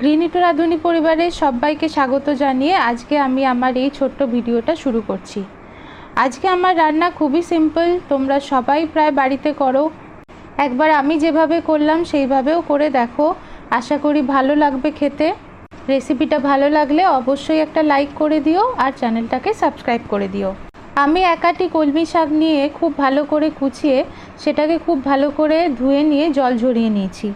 গৃহিণীটু রাঁধুনি পরিবারের সবাইকে স্বাগত জানিয়ে আজকে আমি আমার এই ছোট্ট ভিডিওটা শুরু করছি। আজকে আমার রান্না খুবই সিম্পল, তোমরা সবাই প্রায় বাড়িতে করো। একবার আমি যেভাবে করলাম সেইভাবেও করে দেখো। আশা করি ভালো লাগবে খেতে। রেসিপিটা ভালো লাগলে অবশ্যই একটা লাইক করে দিও আর চ্যানেলটাকে সাবস্ক্রাইব করে দিও। আমি একাটি কলমি শাক নিয়ে খুব ভালো করে কুচিয়ে সেটাকে খুব ভালো করে ধুয়ে নিয়ে জল ঝরিয়ে নিয়েছি।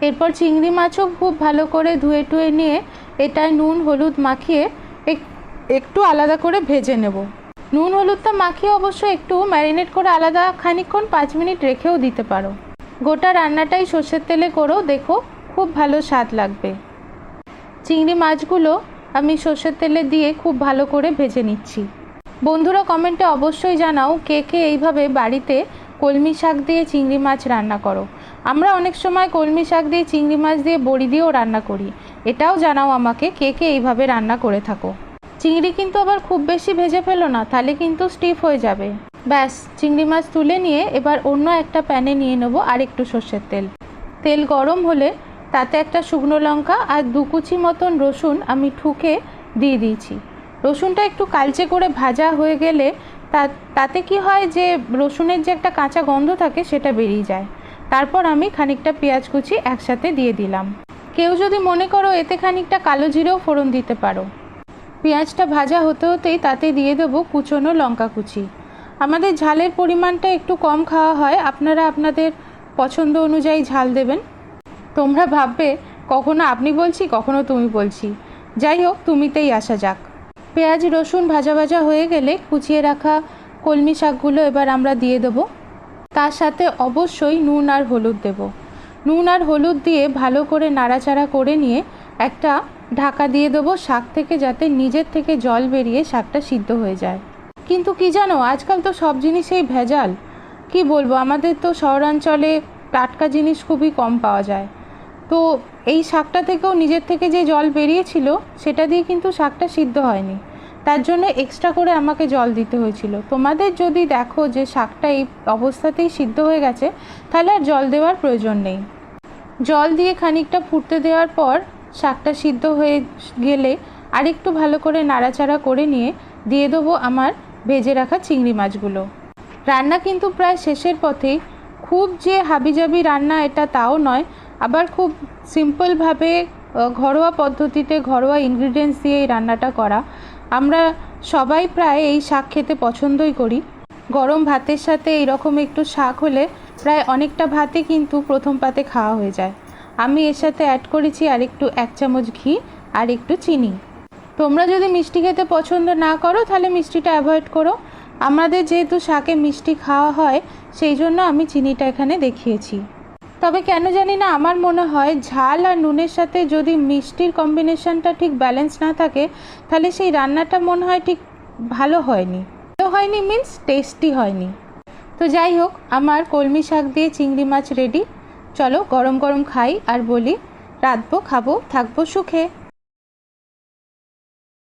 এরপর চিংড়ি মাছও খুব ভালো করে ধুয়ে টুয়ে নিয়ে এটায় নুন, হলুদ মাখিয়ে এক- একটু আলাদা করে ভেজে নেব। নুন, হলুদটা মাখিয়ে অবশ্য একটু ম্যারিনেট করে আলাদা খানিকক্ষণ পাঁচ মিনিট রেখেও দিতে পারো। গোটা রান্নাটাই সর্ষের তেলে করো, দেখো খুব ভালো স্বাদ লাগবে। চিংড়ি মাছগুলো আমি সর্ষের তেলে দিয়ে খুব ভালো করে ভেজে নিচ্ছি। বন্ধুরা কমেন্টে অবশ্যই জানাও কে কে এইভাবে বাড়িতে কলমি শাক দিয়ে চিংড়ি মাছ রান্না করো। আমরা অনেক সময় কলমি শাক দিয়ে চিংড়ি মাছ দিয়ে বড়ি দিয়েও রান্না করি। এটাও জানাও আমাকে কে কে এইভাবে রান্না করে থাকো। চিংড়ি কিন্তু আবার খুব বেশি ভেজে ফেলো না, তাহলে কিন্তু স্টিফ হয়ে যাবে। ব্যাস, চিংড়ি মাছ তুলে নিয়ে এবার অন্য একটা প্যানে নিয়ে নেব আর একটু সর্ষের তেল। তেল গরম হলে তাতে একটা শুকনো লঙ্কা আর দু কুচি মতন রসুন আমি ঠুকে দিয়ে দিয়েছি। রসুনটা একটু কালচে করে ভাজা হয়ে গেলে তাতে কি হয় যে রসুনের যে একটা কাঁচা গন্ধ থাকে সেটা বেরিয়ে যায়। তারপর আমি খানিকটা পেঁয়াজ কুচি একসাথে দিয়ে দিলাম। কেউ যদি মনে করো এতে খানিকটা কালো জিরেও ফোড়ন দিতে পারো। পেঁয়াজটা ভাজা হতে হতেই তাতে দিয়ে দেবো কুচনো লঙ্কা কুচি। আমাদের ঝালের পরিমাণটা একটু কম খাওয়া হয়। আপনারা আপনাদের পছন্দ অনুযায়ী ঝাল দেবেন। তোমরা ভাববে, কখনো আপনি বলছি, কখনো তুমি বলছি। যাই হোক, তুমিতেই আসা যাক। পেঁয়াজ, রসুন ভাজা ভাজা হয়ে গেলে কুচিয়ে রাখা কলমি শাকগুলো এবার আমরা দিয়ে দেবো। তার সাথে অবশ্যই নুন আর হলুদ দেব। নুন আর হলুদ দিয়ে ভালো করে নাড়াচাড়া করে নিয়ে একটা ঢাকা দিয়ে দেবো শাক থেকে যাতে নিজের থেকে জল বেরিয়ে শাকটা সিদ্ধ হয়ে যায়। কিন্তু কি জানো, আজকাল তো সব জিনিসেই ভেজাল। কি বলব, আমাদের তো শহরাঞ্চলে টাটকা জিনিস খুবই কম পাওয়া যায়। তো এই শাকটা থেকেও নিজের থেকে যে জল বেরিয়েছিল, সেটা দিয়ে কিন্তু শাকটা সিদ্ধ হয়নি। তার জন্য এক্সট্রা করে আমাকে জল দিতে হয়েছিল। তোমাদের যদি দেখো যে শাকটা এই অবস্থাতেই সিদ্ধ হয়ে গেছে, তাহলে আর জল দেওয়ার প্রয়োজন নেই। জল দিয়ে খানিকটা ফুটতে দেওয়ার পর শাকটা সিদ্ধ হয়ে গেলে আরেকটু ভালো করে নাড়াচাড়া করে নিয়ে দিয়ে দেবো আমার ভেজে রাখা চিংড়ি মাছগুলো। রান্না কিন্তু প্রায় শেষের পথেই। খুব যে হাবিজাবি রান্না এটা তাও নয় আবার খুব সিম্পলভাবে ঘরোয়া পদ্ধতিতে ঘরোয়া ইনগ্রিডিয়েন্টস দিয়ে এই রান্নাটা করা। আমরা সবাই প্রায় এই শাক খেতে পছন্দই করি। গরম ভাতের সাথে এইরকম একটু শাক হলে প্রায় অনেকটা ভাতে কিন্তু প্রথম পাতে খাওয়া হয়ে যায়। আমি এর সাথে অ্যাড করেছি আর একটু এক চামচ ঘি, আর একটু চিনি। তোমরা যদি মিষ্টি খেতে পছন্দ না করো, তাহলে মিষ্টিটা অ্যাভয়েড করো। আমাদের যেহেতু শাকে মিষ্টি খাওয়া হয়, সেই জন্য আমি চিনিটা এখানে দেখিয়েছি। তবে কেন জানি না আমার মনে হয় ঝাল আর নুনের সাথে যদি মিষ্টির কম্বিনেশনটা ঠিক ব্যালেন্স না থাকে, তাহলে সেই রান্নাটা মনে হয় ঠিক ভালো হয়নি। ভালো হয়নি মিন্স টেস্টি হয়নি। তো যাই হোক, আমার কলমি শাক দিয়ে চিংড়ি মাছ রেডি চলো গরম গরম খাই আর বলি, রাঁধবো, খাব, থাকব সুখে।